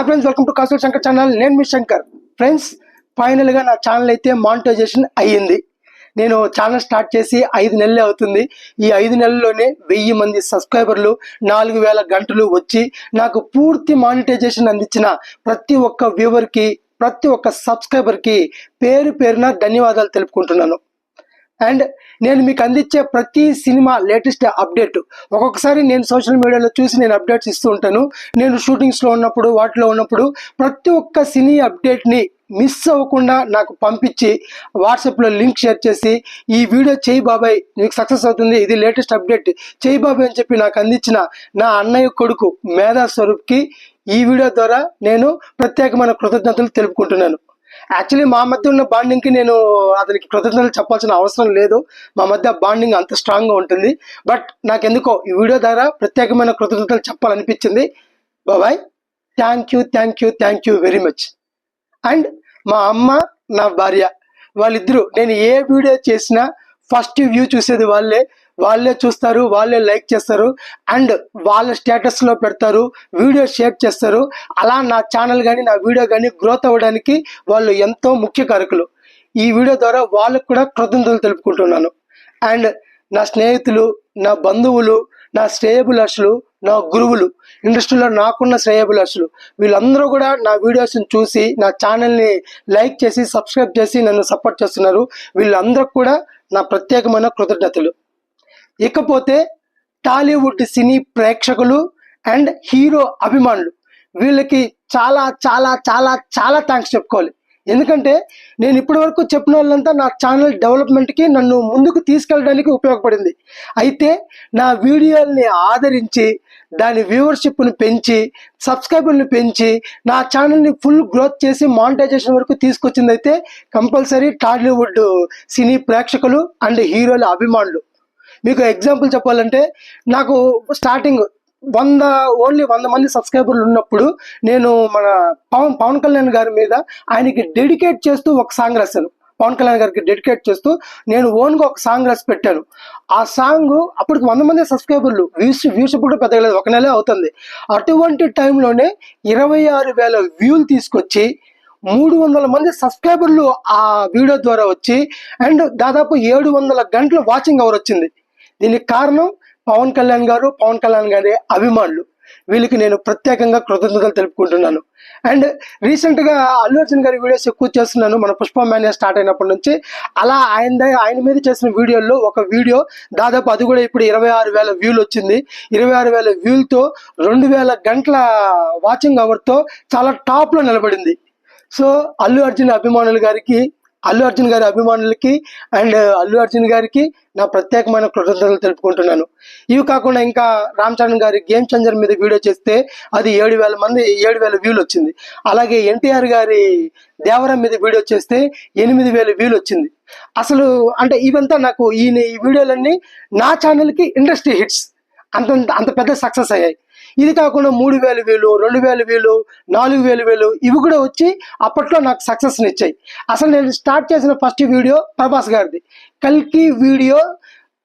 Hi friends welcome to Kasur Shankar channel నేను మీ Shankar. Friends ఫైనల్గా నా ఛానల్ అయితే మానిటైజేషన్ అయ్యింది. నేను ఛానల్ స్టార్ట్ చేసి ఐదు నెలలే అవుతుంది. ఈ ఐదు నెలల్లోనే వెయ్యి మంది సబ్స్క్రైబర్లు నాలుగు వేల గంటలు వచ్చి నాకు పూర్తి మానిటైజేషన్ అందించిన ప్రతి ఒక్క వ్యూవర్కి ప్రతి ఒక్క సబ్స్క్రైబర్కి పేరు పేరున ధన్యవాదాలు తెలుపుకుంటున్నాను. అండ్ నేను మీకు అందించే ప్రతి సినిమా లేటెస్ట్ అప్డేట్. ఒక్కొక్కసారి నేను సోషల్ మీడియాలో చూసి నేను అప్డేట్స్ ఇస్తూ ఉంటాను. నేను షూటింగ్స్లో ఉన్నప్పుడు వాటిలో ఉన్నప్పుడు ప్రతి ఒక్క సినీ అప్డేట్ని మిస్ అవ్వకుండా నాకు పంపించి వాట్సాప్లో లింక్ షేర్ చేసి ఈ వీడియో చేయి బాబాయ్ నీకు సక్సెస్ అవుతుంది ఇది లేటెస్ట్ అప్డేట్. చేయి బాబాయ్ అని చెప్పి నాకు అందించిన నా అన్నయ్య కొడుకు మేధా స్వరూప్కి ఈ వీడియో ద్వారా నేను ప్రత్యేకమైన కృతజ్ఞతలు తెలుపుకుంటున్నాను. యాక్చువల్లీ మా మధ్య ఉన్న బాండింగ్కి నేను అతనికి కృతజ్ఞతలు చెప్పాల్సిన అవసరం లేదు. మా మధ్య బాండింగ్ అంత స్ట్రాంగ్గా ఉంటుంది. బట్ నాకెందుకో ఈ వీడియో ద్వారా ప్రత్యేకమైన కృతజ్ఞతలు చెప్పాలనిపించింది. బాబాయ్ thank you thank you thank you very much and మా అమ్మ నా భార్య వాళ్ళిద్దరూ నేను ఏ వీడియో చేసినా ఫస్ట్ వ్యూ చూసేది వాళ్ళే. వాళ్ళే చూస్తారు వాళ్ళే లైక్ చేస్తారు అండ్ వాళ్ళ స్టేటస్లో పెడతారు వీడియో షేర్ చేస్తారు. అలా నా ఛానల్ కానీ నా వీడియో కానీ గ్రోత్ అవ్వడానికి వాళ్ళు ఎంతో ముఖ్య కారకులు. ఈ వీడియో ద్వారా వాళ్ళకు కూడా కృతజ్ఞతలు తెలుపుకుంటున్నాను. అండ్ నా స్నేహితులు నా బంధువులు నా శ్రేయభిలాషులు నా గురువులు ఇండస్ట్రీలో నాకున్న శ్రేయభిలాషులు వీళ్ళందరూ కూడా నా వీడియోస్ని చూసి నా ఛానల్ని లైక్ చేసి సబ్స్క్రైబ్ చేసి నన్ను సపోర్ట్ చేస్తున్నారు. వీళ్ళందరూ కూడా నా ప్రత్యేకమైన కృతజ్ఞతలు. ఇకపోతే టాలీవుడ్ సినీ ప్రేక్షకులు అండ్ హీరో అభిమానులు వీళ్ళకి చాలా చాలా చాలా చాలా థ్యాంక్స్ చెప్పుకోవాలి. ఎందుకంటే నేను ఇప్పటి వరకు చెప్పిన వాళ్ళంతా నా ఛానల్ డెవలప్మెంట్కి నన్ను ముందుకు తీసుకెళ్ళడానికి ఉపయోగపడింది. అయితే నా వీడియోల్ని ఆదరించి దాని వ్యూవర్షిప్ను పెంచి సబ్స్క్రైబర్ని పెంచి నా ఛానల్ని ఫుల్ గ్రోత్ చేసి మానిటైజేషన్ వరకు తీసుకొచ్చిందైతే కంపల్సరీ టాలీవుడ్ సినీ ప్రేక్షకులు అండ్ హీరోల అభిమానులు. మీకు ఎగ్జాంపుల్ చెప్పాలంటే నాకు స్టార్టింగ్ వంద ఓన్లీ వంద మంది సబ్స్క్రైబర్లు ఉన్నప్పుడు నేను మన పవన్ పవన్ కళ్యాణ్ గారి మీద ఆయనకి డెడికేట్ చేస్తూ ఒక సాంగ్ రాశాను. పవన్ కళ్యాణ్ గారికి డెడికేట్ చేస్తూ నేను ఓన్గా ఒక సాంగ్ రాసి పెట్టాను. ఆ సాంగ్ అప్పటికి వంద మంది సబ్స్క్రైబర్లు వ్యూస్ వ్యూస్ కూడా పెద్దగలేదు. ఒక నెలే అవుతుంది. అటువంటి టైంలోనే ఇరవై ఆరు వేల వ్యూలు తీసుకొచ్చి మూడు వందల మంది సబ్స్క్రైబర్లు ఆ వీడియో ద్వారా వచ్చి అండ్ దాదాపు ఏడు వందల గంటల వాచింగ్ అవర్ వచ్చింది. దీనికి కారణం పవన్ కళ్యాణ్ గారు పవన్ కళ్యాణ్ గారి అభిమానులు. వీళ్ళకి నేను ప్రత్యేకంగా కృతజ్ఞతలు తెలుపుకుంటున్నాను. అండ్ రీసెంట్గా అల్లు అర్జున్ గారి వీడియోస్ ఎక్కువ చేస్తున్నాను. మన పుష్ప మేనియా స్టార్ట్ అయినప్పటి నుంచి. అలా ఆయన ఆయన మీద చేసిన వీడియోల్లో ఒక వీడియో దాదాపు అది కూడా ఇప్పుడు ఇరవై ఆరు వేల వ్యూలు వచ్చింది. ఇరవై ఆరు వేల వ్యూలతో రెండు వేల గంటల వాచింగ్ అవర్తో చాలా టాప్లో నిలబడింది. సో అల్లు అర్జున్ అభిమానులు గారికి అల్లు అర్జున్ గారి అభిమానులకి అండ్ uh, అల్లు అర్జున్ గారికి నా ప్రత్యేకమైన కృతజ్ఞతలు తెలుపుకుంటున్నాను. ఇవి కాకుండా ఇంకా రామ్ చరణ్ గారి గేమ్ చేంజర్ మీద వీడియో చేస్తే అది ఏడు వేల మంది ఏడు వేల వ్యూలు వచ్చింది. అలాగే ఎన్టీఆర్ గారి దేవరం మీద వీడియో చేస్తే ఎనిమిది వేల వ్యూలు వచ్చింది. అసలు అంటే ఇవంతా నాకు ఈయన ఈ వీడియోలన్నీ నా ఛానల్కి ఇండస్ట్రీ హిట్స్ అంత అంత పెద్ద సక్సెస్ అయ్యాయి. ఇది కాకుండా మూడు వేల వేలు రెండు వేల వేలు నాలుగు వేల వేలు ఇవి కూడా వచ్చి అప్పట్లో నాకు సక్సెస్ని ఇచ్చాయి. అసలు నేను స్టార్ట్ చేసిన ఫస్ట్ వీడియో ప్రభాస్ గారిది. కల్కి వీడియో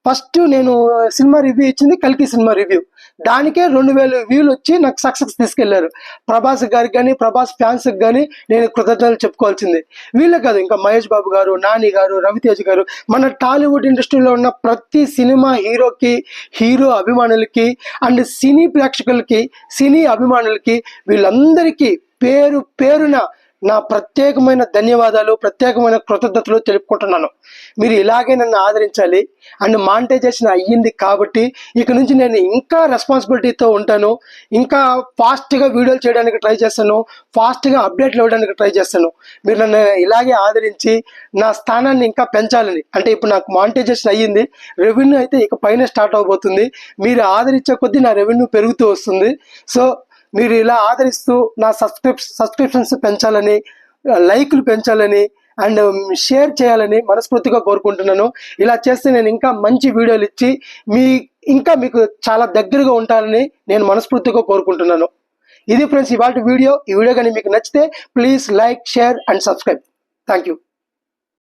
ఫస్ట్ నేను సినిమా రివ్యూ ఇచ్చింది కల్కి సినిమా రివ్యూ దానికే రెండు వేలు వ్యూలు వచ్చి నాకు సక్సెస్ తీసుకెళ్ళారు. ప్రభాస్ గారికి కానీ ప్రభాస్ ఫ్యాన్స్ కానీ నేను కృతజ్ఞతలు చెప్పుకోవాల్సింది. వీళ్ళే కాదు ఇంకా మహేష్ బాబు గారు నాని గారు రవితేజ్ గారు మన టాలీవుడ్ ఇండస్ట్రీలో ఉన్న ప్రతి సినిమా హీరోకి హీరో అభిమానులకి అండ్ సినీ ప్రేక్షకులకి సినీ అభిమానులకి వీళ్ళందరికీ పేరు పేరున నా ప్రత్యేకమైన ధన్యవాదాలు ప్రత్యేకమైన కృతజ్ఞతలు తెలుపుకుంటున్నాను. మీరు ఇలాగే నన్ను ఆదరించాలి. అండ్ మానిటైజేషన్ అయ్యింది కాబట్టి ఇక నుంచి నేను ఇంకా రెస్పాన్సిబిలిటీతో ఉంటాను. ఇంకా ఫాస్ట్గా వీడియోలు చేయడానికి ట్రై చేస్తాను. ఫాస్ట్గా అప్డేట్లు ఇవ్వడానికి ట్రై చేస్తాను. మీరు నన్ను ఇలాగే ఆదరించి నా స్థానాన్ని ఇంకా పెంచాలని. అంటే ఇప్పుడు నాకు మానిటైజేషన్ అయ్యింది. రెవెన్యూ అయితే ఇక పైన స్టార్ట్ అవబోతుంది. మీరు ఆదరించే కొద్దీ నా రెవెన్యూ పెరుగుతూ వస్తుంది. సో మీరు ఇలా ఆదరిస్తూ నా సబ్స్క్రిప్ సబ్స్క్రిప్షన్స్ పెంచాలని లైక్లు పెంచాలని అండ్ షేర్ చేయాలని మనస్ఫూర్తిగా కోరుకుంటున్నాను. ఇలా చేస్తే నేను ఇంకా మంచి వీడియోలు ఇచ్చి మీ ఇంకా మీకు చాలా దగ్గరగా ఉంటానని నేను మనస్ఫూర్తిగా కోరుకుంటున్నాను. ఇది ఫ్రెండ్స్ ఇవాళ వీడియో. ఈ వీడియో కానీ మీకు నచ్చితే please like share and subscribe thank you